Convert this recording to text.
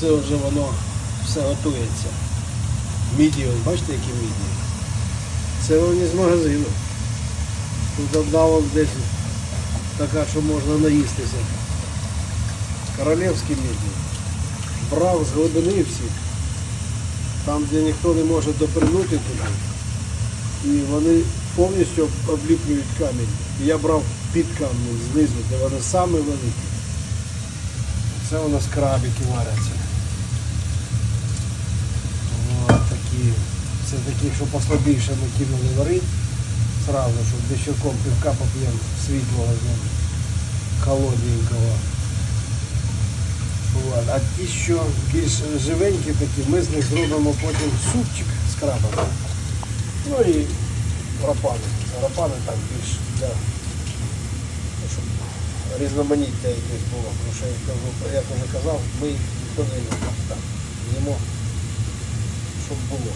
Це вже воно все готується. Мідії, бачите, які мідії? Це вони з магазину. Тут одна десь така, що можна наїстися. Королівські мідії. Брав з глибини всіх. Там, де ніхто не може допринути туди. І вони повністю обліплюють камінь. Я брав під камінь знизу, де вони самі великі. Це у нас крабики варяться. От такі. Це такі, що послабіше ми кинули варити. Сразу, щоб вечірком півка поп'ємо світлого з ним. Холодненького. От. А ті, що більш живенькі такі, ми з них зробимо потім супчик з крабами. Ну і рапани. Рапани так більш для різноманіття якесь було. Тому що як вже- казав, ми ніхто не. Так, їмо, щоб було.